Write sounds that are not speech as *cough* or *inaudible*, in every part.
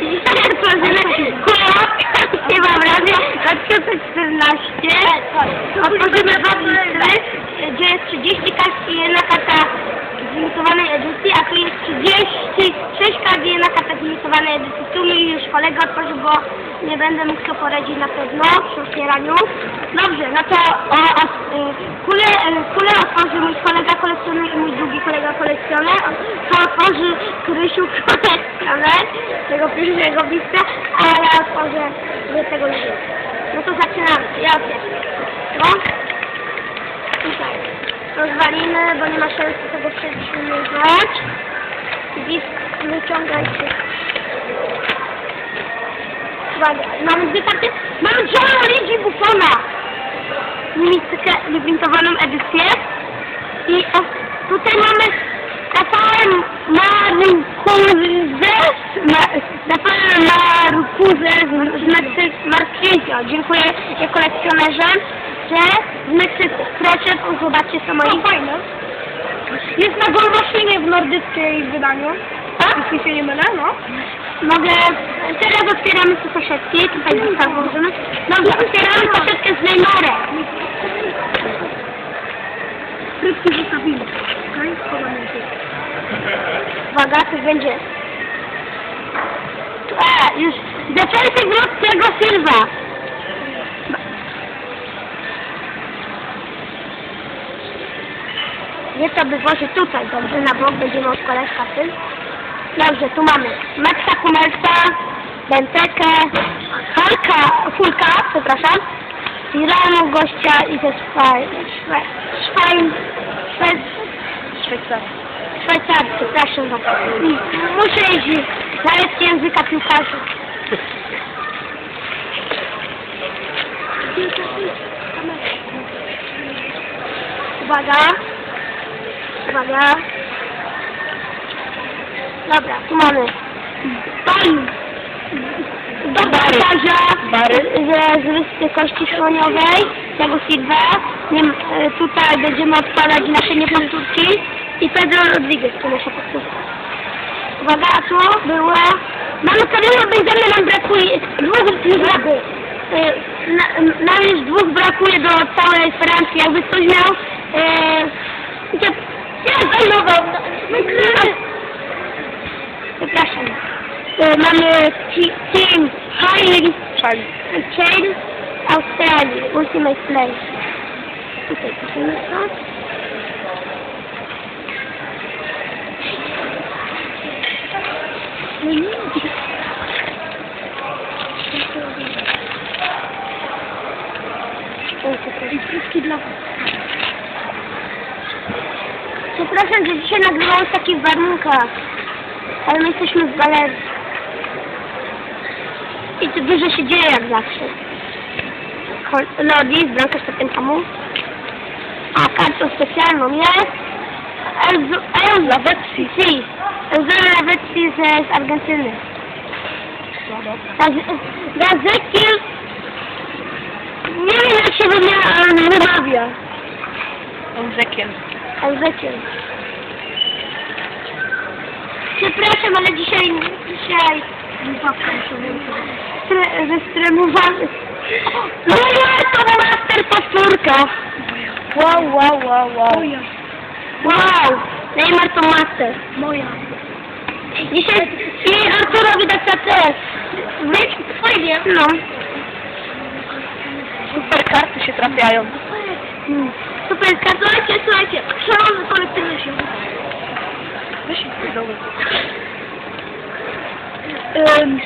Dzisiaj otworzymy kulot. Nie mam razy. 2014. Otworzymy wodnictwo, gdzie jest 30 kart i jedna karta z limitowanej edycji, a tu jest 36 kart i jedna karta z limitowanej edycji. Tu mi już kolega otworzył, bo nie będę mógł to poradzić na pewno przy otwieraniu. Dobrze, no to o, o, y, kulę, y, otworzy mój kolega kolekcjoner i mój drugi kolega kolekcjoner. To otworzy Krysiu *laughs* kolekcjoner tego pierwszego bliska, a ja otworzę tego drugiego. No to zaczynamy. Ja otwieram. No. Tutaj. Rozwalimy, bo nie ma sensu tego przetrzymywać. Disk wyciągajcie. Mamy dwie karty. Mamy Johna Ligi Buffona. Limit- Limitowaną edycję. I e, tutaj mamy Rafael Marcuzę. Ma- Rafael Marcuzę z, Meksyku. Marquinhos. Dziękuję kolekcjonerze, że z Meksyku. Proszę, tu zobaczcie co moi. fajne. Jest na Golmaszynie w nordyckiej wydaniu. Tak? Jeśli się nie mylę, no. Mogę... Teraz otwieramy te saszetki. Tutaj został włożony. Dobrze, otwieramy saszetkę z Neymarem. Frytki zostawimy. Okej, schowamy się. Uwaga, coś będzie. E, już defensy gród tego Silva. Nie to by włożyć tutaj, dobrze, na bok będziemy odkładać karty. Dobrze, tu mamy Maxa Humelsa, Bentekę, Halka, Hulka, przepraszam, Iranu, gościa i ze Szwajn, Szwajcarii. Szwajcarii, przepraszam za to. Muszę iść na lekcję języka piłkarzy. Uwaga. Uwaga. Dobra, tu mamy pan do baraża Bary. z, wyspy Kości Słoniowej, tego Silva. Nie, e, tutaj będziemy odkładać nasze niepowtórki i Pedro Rodriguez, to nasza powtórka. Uwaga, a tu było... Mamy Karyla Benzemy, nam brakuje dwóch już brakuje. E, na- Nam już dwóch brakuje do całej Francji. Jakby ktoś miał... E, ja zajmował. E, mamy Team Szali. Chain Australii. Ultimate Play. Tutaj piszemy to. No nie. Frytki dla was. Przepraszam, że dzisiaj nagrywam w takich warunkach, ale my jesteśmy w galerii. I tu dużo się dzieje jak zawsze. Lodi, bramkarz Tottenhamu. A kartą specjalną jest Elzo El Lavezzi. Si. Elzo Lavezzi z, Argentyny. Gaz- Gazekiel nie wiem jak się wymawia. Ezekiel. Ezekiel. Przepraszam, ale dzisiaj, dzisiaj stre, zestremowany. No ja to master powtórka. Wow, wow, wow, wow. Moja. Wow, Neymar to master. Moja. Dzisiaj i Arturowi da też. Wyjdź, fajnie. No. Super karty się trafiają. Hmm. Super, słuchajcie, słuchajcie. Szalony kolekcjoner się. Weź się doły. Ym,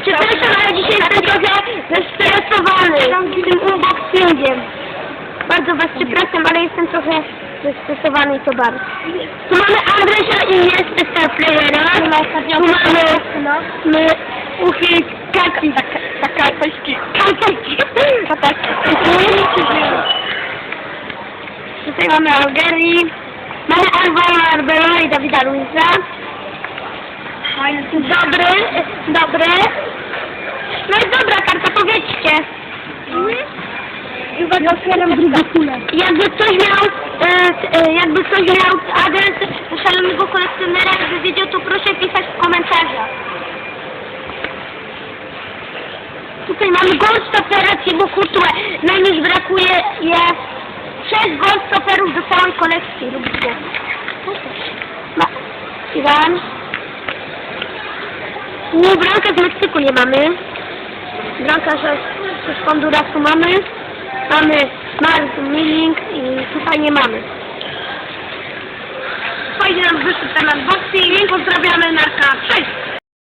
Przepraszam, ale dzisiaj jestem trochę zestresowany tym unboxingiem. Bardzo was przepraszam, ale jestem trochę zestresowany i to bardzo. Tu mamy Andrzesia i jest Star Playera. Tu mamy my, uchy kaki. Taka tajski. Kaki. Tutaj mamy Algerii. Mamy Alvaro Arbelo i Dawida Luisa. Dobry, dobry. No i dobra karta, powiedzcie. I uwaga, otwieram drugą kulę. Jakby ktoś miał, e, e, jakby ktoś miał adres szalonego kolekcjonera, jakby wiedział, to proszę pisać w komentarzach. Tutaj mamy Goldstopera Cibo Kulturę. Nam już brakuje jest 6 Goldstoperów do całej kolekcji. lub dwóch. Ma. Iwan. Nie, Branka z Meksyku nie mamy. Branka z, z Hondurasu mamy. Mamy Mars Milling i tutaj nie mamy. Fajnie nam wyszedł ten unboxing. Pozdrawiamy Narka. Cześć!